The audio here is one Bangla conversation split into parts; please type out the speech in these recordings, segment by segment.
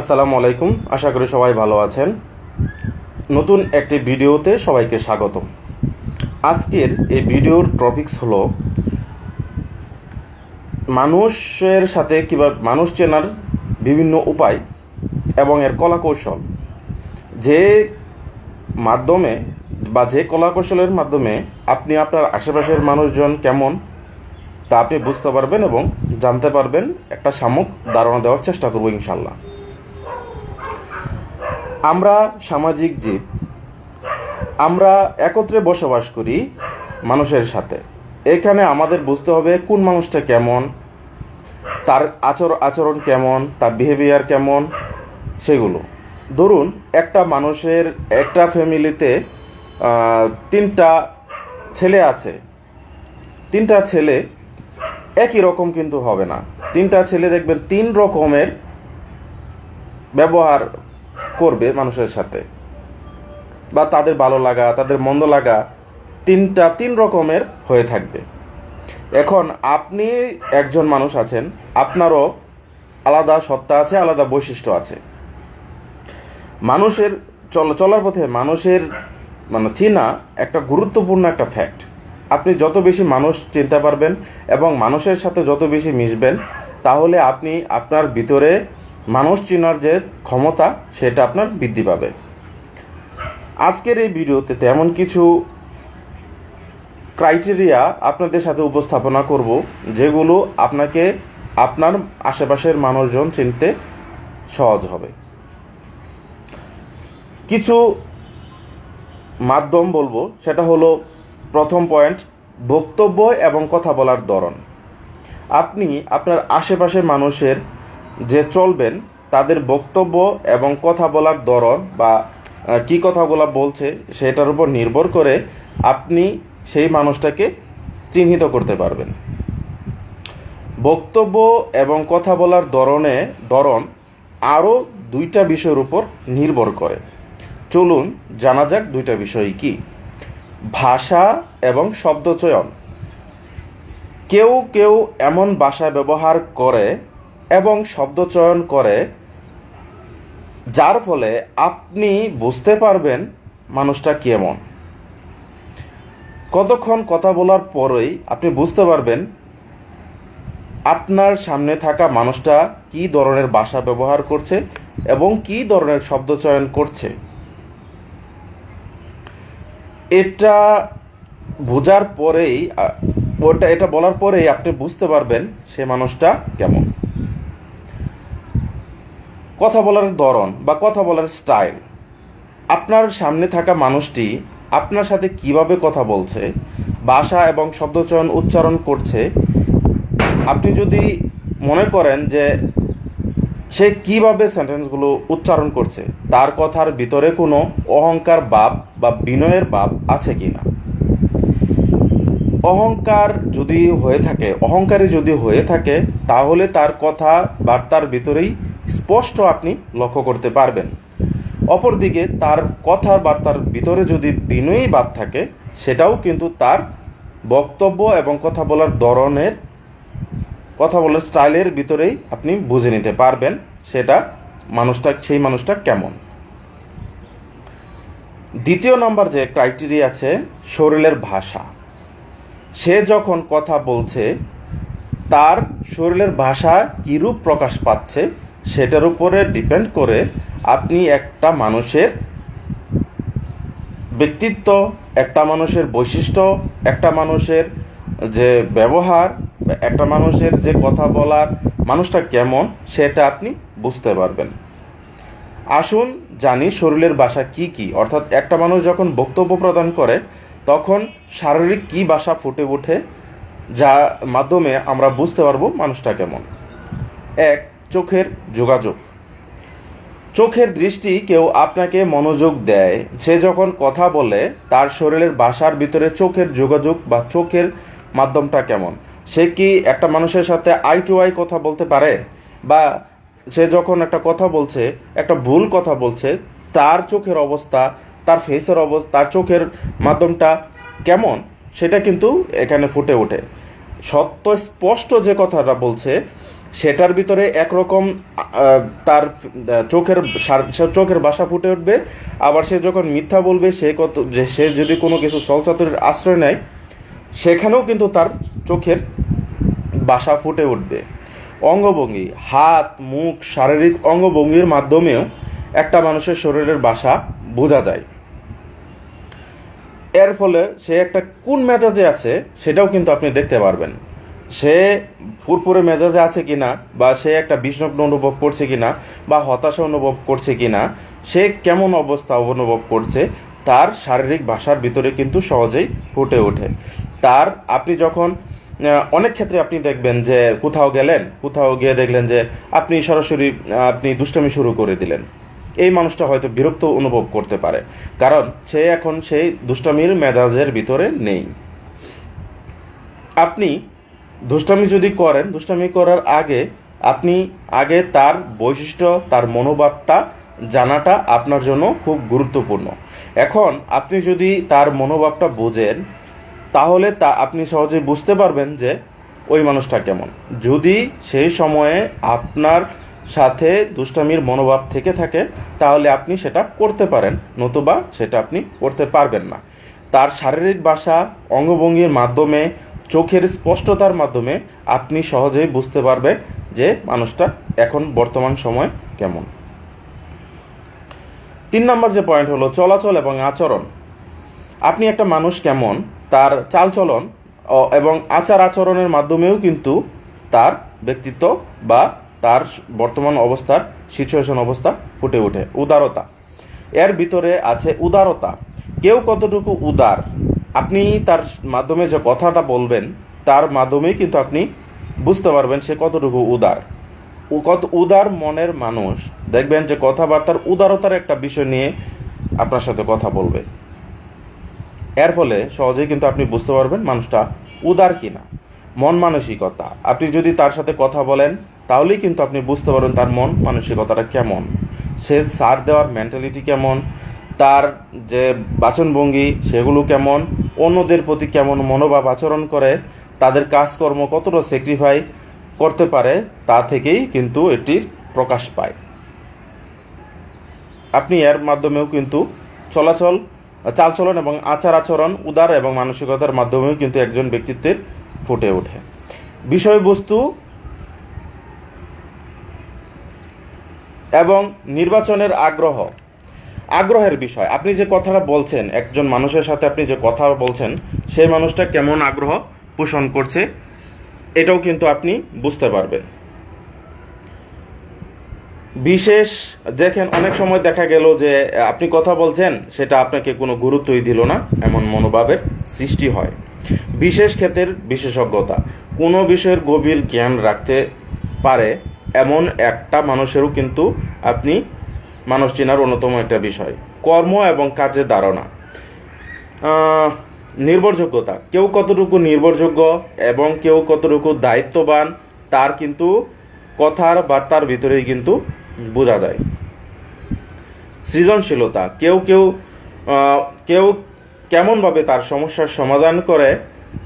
আসসালামু আলাইকুম। আশা করি সবাই ভালো আছেন। নতুন একটি ভিডিওতে সবাইকে স্বাগত আজকের এই ভিডিওর টপিকস হলো মানুষের সাথে কিংবা মানুষ চেনার বিভিন্ন উপায় এবং এর কলা কৌশল যে মাধ্যমে বা যে কলা কৌশলের মাধ্যমে আপনি আপনার আশেপাশের মানুষজন কেমন, তা আপনি বুঝতে পারবেন এবং জানতে পারবেন। একটা সামুক ধারণা দেওয়ার চেষ্টা করব ইনশাল্লাহ আমরা সামাজিক জীব। আমরা একত্রে বসবাস করি মানুষের সাথে। এখানে আমাদের বুঝতে হবে কোন মানুষটা কেমন, তার আচর আচরণ কেমন, তার বিহেভিয়ার কেমন, সেগুলো। ধরুন, একটা মানুষের একটা ফ্যামিলিতে তিনটা ছেলে আছে। তিনটা ছেলে একই রকম কিন্তু হবে না। তিনটা ছেলে দেখবেন তিন রকমের ব্যবহার করবে মানুষের সাথে। বা তাদের ভালো লাগা, তাদের মন্দ লাগা তিনটা, তিন রকমের হয়ে থাকবে। এখন আপনি একজন মানুষ আছেন, আপনারও আলাদা সত্তা আছে, আলাদা বৈশিষ্ট্য আছে। মানুষের চল, চলার পথে মানুষের মানে চেনা একটা গুরুত্বপূর্ণ একটা ফ্যাক্ট আপনি যত বেশি মানুষ চিনতে পারবেন এবং মানুষের সাথে যত বেশি মিশবেন, তাহলে আপনি আপনার ভিতরে মানুষ চেনার যে ক্ষমতা, সেটা আপনার বৃদ্ধি পাবে। আজকের এই ভিডিওতে তেমন কিছু ক্রাইটেরিয়া আপনাদের সাথে উপস্থাপনা করব, যেগুলো আপনাকে আপনার আশেপাশের মানুষজন চিনতে সহজ হবে। কিছু মাধ্যম বলব, সেটা হলো প্রথম পয়েন্ট বক্তব্য এবং কথা বলার ধরন। আপনি আপনার আশেপাশের মানুষের যে চলবেন, তাদের বক্তব্য এবং কথা বলার ধরন বা কি কথাগুলো বলছে সেটার উপর নির্ভর করে আপনি সেই মানুষটাকে চিহ্নিত করতে পারবেন। বক্তব্য এবং কথা বলার ধরনে, ধরন আরও দুইটা বিষয়ের উপর নির্ভর করে। চলুন জানা যাক দুইটা বিষয় কি। ভাষা এবং শব্দচয়ন। কেউ কেউ এমন ভাষা ব্যবহার করে এবং শব্দচয়ন করে, যার ফলে আপনি বুঝতে পারবেন মানুষটা কেমন। কতক্ষণ কথা বলার পরেই আপনি বুঝতে পারবেন আপনার সামনে থাকা মানুষটা কী ধরনের ভাষা ব্যবহার করছে এবং কী ধরনের শব্দ চয়ন করছে। এটা বোঝার পরেই ওটা, এটা বলার পরেই আপনি বুঝতে পারবেন সে মানুষটা কেমন। কথা বলার ধরন বা কথা বলার স্টাইল। আপনার সামনে থাকা মানুষটি আপনার সাথে কীভাবে কথা বলছে, ভাষা এবং শব্দচয়ন উচ্চারণ করছে, আপনি যদি মনে করেন যে সে কীভাবে সেন্টেন্সগুলো উচ্চারণ করছে, তার কথার ভিতরে কোনো অহংকার ভাব বা বিনয়ের ভাব আছে কি না অহংকার যদি হয়ে থাকে, অহংকারী যদি হয়ে থাকে, তাহলে তার কথা বার্তার ভিতরেই স্পষ্ট আপনি লক্ষ্য করতে পারবেন। অপরদিকে, তার কথার বার্তার ভিতরে যদি বিনয়ী ভাব থাকে, সেটাও কিন্তু তার বক্তব্য এবং কথা বলার ধরনের, কথা বলার স্টাইলের ভিতরেই আপনি বুঝে নিতে পারবেন সেটা মানুষটা, সেই মানুষটা কেমন। দ্বিতীয় নম্বর যে ক্রাইটেরিয়া আছে, শরীরের ভাষা। সে যখন কথা বলছে, তার শরীরের ভাষা কীরূপ প্রকাশ পাচ্ছে সেটার উপরে ডিপেন্ড করে আপনি একটা মানুষের ব্যক্তিত্ব, একটা মানুষের বৈশিষ্ট্য, একটা মানুষের যে ব্যবহার, একটা মানুষের যে কথা বলার মানুষটা কেমন সেটা আপনি বুঝতে পারবেন। আসুন জানি শরীরের ভাষা কি কি। অর্থাৎ একটা মানুষ যখন বক্তব্য প্রদান করে, তখন শারীরিক কি ভাষা ফুটে ওঠে যা মাধ্যমে আমরা বুঝতে পারব মানুষটা কেমন। এক চোখের যোগাযোগ। চোখের দৃষ্টি কেউ আপনাকে মনোযোগ দেয়। সে যখন কথা বলে, তার শরীরের বাসার ভিতরে চোখের যোগাযোগ বা চোখের মাধ্যমটা কেমন? সে কি একটা মানুষের সাথে আই টু আই কথা বলতে পারে? বা সে যখন একটা কথা বলছে, একটা ভুল কথা বলছে, তার চোখের অবস্থা, তার ফেসের অবস্থা, তার চোখের মাধ্যমটা কেমন? সেটা কিন্তু এখানে ফুটে ওঠে। সত্য, স্পষ্ট যে কথাটা বলছে সেটার ভিতরে একরকম তার চোখের চোখের বাসা ফুটে উঠবে। আবার সে যখন মিথ্যা বলবে, সে কত, যে সে যদি কোনো কিছু চলচাতুরের আশ্রয় নেয়, সেখানেও কিন্তু তার চোখের বাসা ফুটে উঠবে। অঙ্গভঙ্গি, হাত, মুখ, শারীরিক অঙ্গভঙ্গির মাধ্যমেও একটা মানুষের শরীরের বাসা বোঝা যায়। এর ফলে সে একটা কোন মেজাজে আছে, সেটাও কিন্তু আপনি দেখতে পারবেন। সে ফুরফুরে মেজাজে আছে কিনা, বা সে একটা বিষণ্ণ অনুভব করছে কিনা, বা হতাশা অনুভব করছে কিনা, সে কেমন অবস্থা অনুভব করছে, তার শারীরিক ভাষার ভিতরে কিন্তু সহজেই ফুটে ওঠে। তার আপনি যখন অনেক ক্ষেত্রে আপনি দেখবেন যে কোথাও গেলেন, কোথাও গিয়ে দেখলেন যে আপনি সরাসরি আপনি দুষ্টামি শুরু করে দিলেন। এই মানুষটা হয়তো বিরক্ত অনুভব করতে পারে, কারণ সে এখন সেই দুষ্টামির মেজাজের ভিতরে নেই। আপনি দুষ্টামি যদি করেন, দুষ্টামি করার আগে আপনি আগে তার বৈশিষ্ট্য, তার মনোভাবটা জানাটা আপনার জন্য খুব গুরুত্বপূর্ণ। এখন আপনি যদি তার মনোভাবটা বোঝেন, তাহলে তা আপনি সহজেই বুঝতে পারবেন যে ওই মানুষটা কেমন। যদি সেই সময়ে আপনার সাথে দুষ্টামির মনোভাব থেকে থাকে, তাহলে আপনি সেটা করতে পারেন, নতুবা সেটা আপনি করতে পারবেন না। তার শারীরিক ভাষা, অঙ্গভঙ্গির মাধ্যমে চোখের স্পষ্টতার মাধ্যমে আপনি সহজেই বুঝতে পারবেন যে মানুষটা এখন বর্তমান সময় কেমন। তিন নম্বর যে পয়েন্ট হলো চলাচল এবং আচরণ। আপনি একটা মানুষ কেমন, তার চালচলন এবং আচার আচরণের মাধ্যমেও কিন্তু তার ব্যক্তিত্ব বা তার বর্তমান অবস্থার সিচুয়েশন অবস্থা ফুটে ওঠে, উদারতা। এর ভিতরে আছে উদারতা। কেউ কতটুকু উদার আপনি তার মাধ্যমে যে কথাটা বলবেন, তার মাধ্যমেই কিন্তু আপনি বুঝতে পারবেন সে কতটুকু উদার। কত উদার মনের মানুষ। দেখবেন যে কথাবার্তার উদারতার একটা বিষয় নিয়ে আপনার সাথে কথা বলবে। এর ফলে সহজেই কিন্তু আপনি বুঝতে পারবেন মানুষটা উদার কিনা। মন মানসিকতা। আপনি যদি তার সাথে কথা বলেন, তাহলেই কিন্তু আপনি বুঝতে পারবেন তার মন মানসিকতাটা কেমন। সে সার দেওয়ার মেন্টালিটি কেমন। তার যে বাচনভঙ্গি, সেগুলো কেমন, অন্যদের প্রতি কেমন মনোভাব আচরণ করে, তাদের কাজকর্ম কতটা স্যাক্রিফাই করতে পারে, তা থেকেই কিন্তু এটির প্রকাশ পায়। আপনি এর মাধ্যমেও কিন্তু চলাচল, চালচলন এবং আচার আচরণ, উদার এবং মানসিকতার মাধ্যমেও কিন্তু একজন ব্যক্তিত্বের ফুটে ওঠে। বিষয়বস্তু এবং নির্বাচনের আগ্রহ। আগ্রহের বিষয়। আপনি যে কথাটা বলছেন, একজন মানুষের সাথে আপনি যে কথা বলছেন, সেই মানুষটা কেমন আগ্রহ পোষণ করছে, এটাও কিন্তু আপনি বুঝতে পারবেন। বিশেষ দেখেন, অনেক সময় দেখা গেল যে, আপনি কথা বলছেন, সেটা আপনাকে কোনো গুরুত্বই দিল না, এমন মনোভাবের সৃষ্টি হয়। বিশেষ ক্ষেত্রের বিশেষজ্ঞতা। কোনো বিষয়ের গভীর জ্ঞান রাখতে পারে, এমন একটা মানুষেরও কিন্তু আপনি মানুষ চেনার অন্যতম একটা বিষয়। কর্ম এবং কাজের ধারণা। নির্ভরযোগ্যতা। কেউ কতটুকু নির্ভরযোগ্য এবং কেউ কতটুকু দায়িত্ববান, তার কিন্তু কথার বার্তার ভিতরেই কিন্তু বোঝা যায়। সৃজনশীলতা। কেউ কেউ কেউ কেমনভাবে তার সমস্যার সমাধান করে,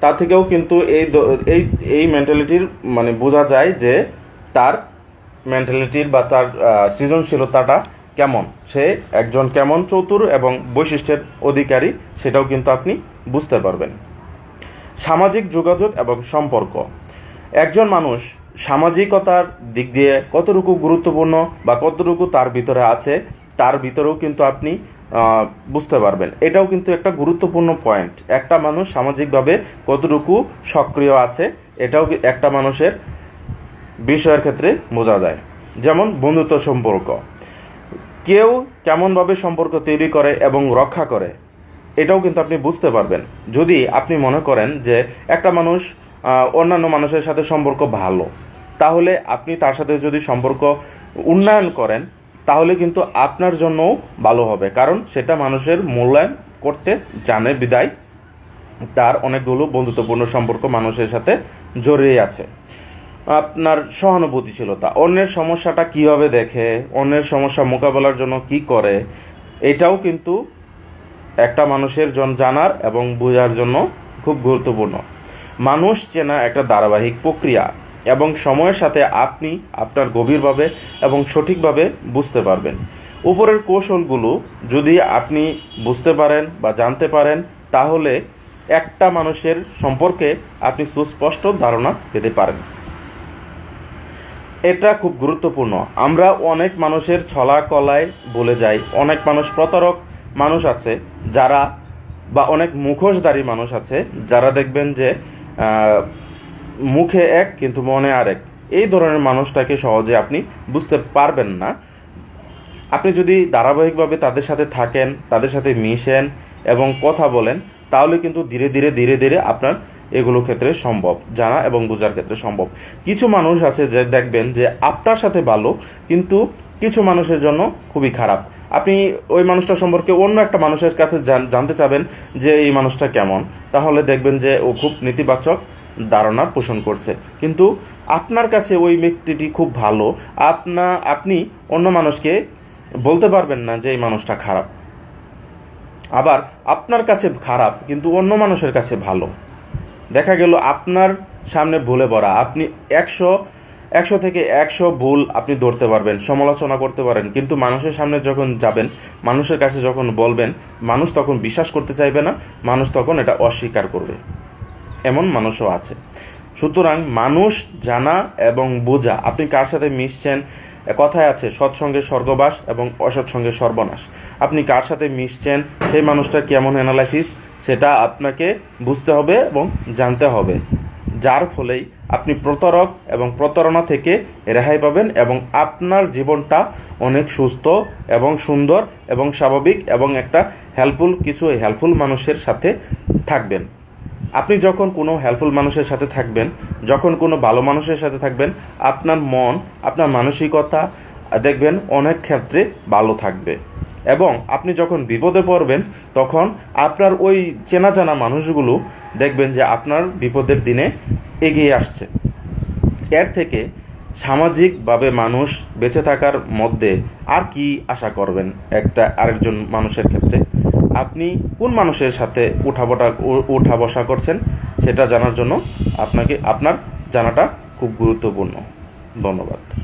তা থেকেও কিন্তু এই এই এই মেন্টালিটির মানে বোঝা যায় যে তার মেন্টালিটির বা তার সৃজনশীলতাটা কেমন? সে একজন কেমন চতুর এবং বৈশিষ্ট্যের অধিকারী, সেটাও কিন্তু আপনি বুঝতে পারবেন। সামাজিক যোগাযোগ এবং সম্পর্ক। একজন মানুষ সামাজিকতার দিক দিয়ে কতটুকু গুরুত্বপূর্ণ বা কতটুকু তার ভিতরে আছে, তার ভিতরেও কিন্তু আপনি বুঝতে পারবেন। এটাও কিন্তু একটা গুরুত্বপূর্ণ পয়েন্ট একটা মানুষ সামাজিকভাবে কতটুকু সক্রিয় আছে, এটাও একটা মানুষের বিষয়ের ক্ষেত্রে বোঝা যায়। যেমন বন্ধুত্ব সম্পর্ক। কেউ কেমনভাবে সম্পর্ক তৈরি করে এবং রক্ষা করে, এটাও কিন্তু আপনি বুঝতে পারবেন। যদি আপনি মনে করেন যে একটা মানুষ অন্যান্য মানুষের সাথে সম্পর্ক ভালো, তাহলে আপনি তার সাথে যদি সম্পর্ক উন্নয়ন করেন, তাহলে কিন্তু আপনার জন্যও ভালো হবে। কারণ সেটা মানুষের মূল্যায়ন করতে জানে, বিদায়। তার অনেকগুলো বন্ধুত্বপূর্ণ সম্পর্ক মানুষের সাথে জড়িয়ে আছে। আপনার সহানুভূতিশীলতা, অন্যের সমস্যাটা কীভাবে দেখে, অন্যের সমস্যা মোকাবেলার জন্য কি করে, এটাও কিন্তু একটা মানুষের জন জানার এবং বোঝার জন্য খুব গুরুত্বপূর্ণ। মানুষ চেনা একটা ধারাবাহিক প্রক্রিয়া এবং সময়ের সাথে আপনি আপনার গভীরভাবে এবং সঠিকভাবে বুঝতে পারবেন। উপরের কৌশলগুলো যদি আপনি বুঝতে পারেন বা জানতে পারেন, তাহলে একটা মানুষের সম্পর্কে আপনি সুস্পষ্ট ধারণা পেতে পারেন। এটা খুব গুরুত্বপূর্ণ। আমরা অনেক মানুষের ছলা কলায় বলে যাই, অনেক মানুষ প্রতারক মানুষ আছে, যারা বা অনেক মুখোশধারী মানুষ আছে, যারা দেখবেন যে মুখে এক কিন্তু মনে আরেক এই ধরনের মানুষটাকে সহজে আপনি বুঝতে পারবেন না। আপনি যদি ধারাবাহিকভাবে তাদের সাথে থাকেন, তাদের সাথে মিশেন এবং কথা বলেন, তাহলে কিন্তু ধীরে ধীরে ধীরে ধীরে আপনার এগুলো ক্ষেত্রে সম্ভব, জানা এবং বোঝার ক্ষেত্রে সম্ভব। কিছু মানুষ আছে যে দেখবেন যে আপনার সাথে ভালো, কিন্তু কিছু মানুষের জন্য খুবই খারাপ। আপনি ওই মানুষটা সম্পর্কে অন্য একটা মানুষের কাছে জানতে চাবেন যে এই মানুষটা কেমন। তাহলে দেখবেন যে ও খুব নেতিবাচক ধারণা পোষণ করছে। কিন্তু আপনার কাছে ওই ব্যক্তিটি খুব ভালো, আপনা আপনি অন্য মানুষকে বলতে পারবেন না যে এই মানুষটা খারাপ। আবার আপনার কাছে খারাপ, কিন্তু অন্য মানুষের কাছে ভালো। দেখা গেল আপনার সামনে ভুলে ভরা। আপনি একশো একশো থেকে একশো ভুল আপনি ধরতে পারবেন, সমালোচনা করতে পারেন। কিন্তু মানুষের সামনে যখন যাবেন, মানুষের কাছে যখন বলবেন, মানুষ তখন বিশ্বাস করতে চাইবে না, মানুষ তখন এটা অস্বীকার করবে। এমন মানুষও আছে। সুতরাং মানুষ জানা এবং বোঝা, আপনি কার সাথে মিশছেন, কথায় আছে, সৎসঙ্গে স্বর্গবাস এবং অসৎসঙ্গে সর্বনাশ। আপনি কার সাথে মিশছেন, সেই মানুষটা কেমন অ্যানালাইসিস সেটা আপনাকে বুঝতে হবে এবং জানতে হবে। যার ফলেই আপনি প্রতারক এবং প্রতারণা থেকে রেহাই পাবেন এবং আপনার জীবনটা অনেক সুস্থ এবং সুন্দর এবং স্বাভাবিক এবং একটা হেল্পফুল কিছু হেল্পফুল মানুষের সাথে থাকবেন। আপনি যখন কোনো হেল্পফুল মানুষের সাথে থাকবেন, যখন কোনো ভালো মানুষের সাথে থাকবেন, আপনার মন, আপনার মানসিকতা দেখবেন অনেক ক্ষেত্রে ভালো থাকবে। এবং আপনি যখন বিপদে পড়বেন, তখন আপনার ওই চেনা জানা মানুষগুলো দেখবেন যে আপনার বিপদের দিনে এগিয়ে আসছে। এর থেকে সামাজিকভাবে মানুষ বেঁচে থাকার মধ্যে আর কি আশা করবেন একটা আরেকজন মানুষের ক্ষেত্রে? আপনি কোন মানুষের সাথে উঠাবটা উ- উঠা বসা করছেন সেটা জানার জন্য আপনাকে, আপনার জানাটা খুব গুরুত্বপূর্ণ। ধন্যবাদ।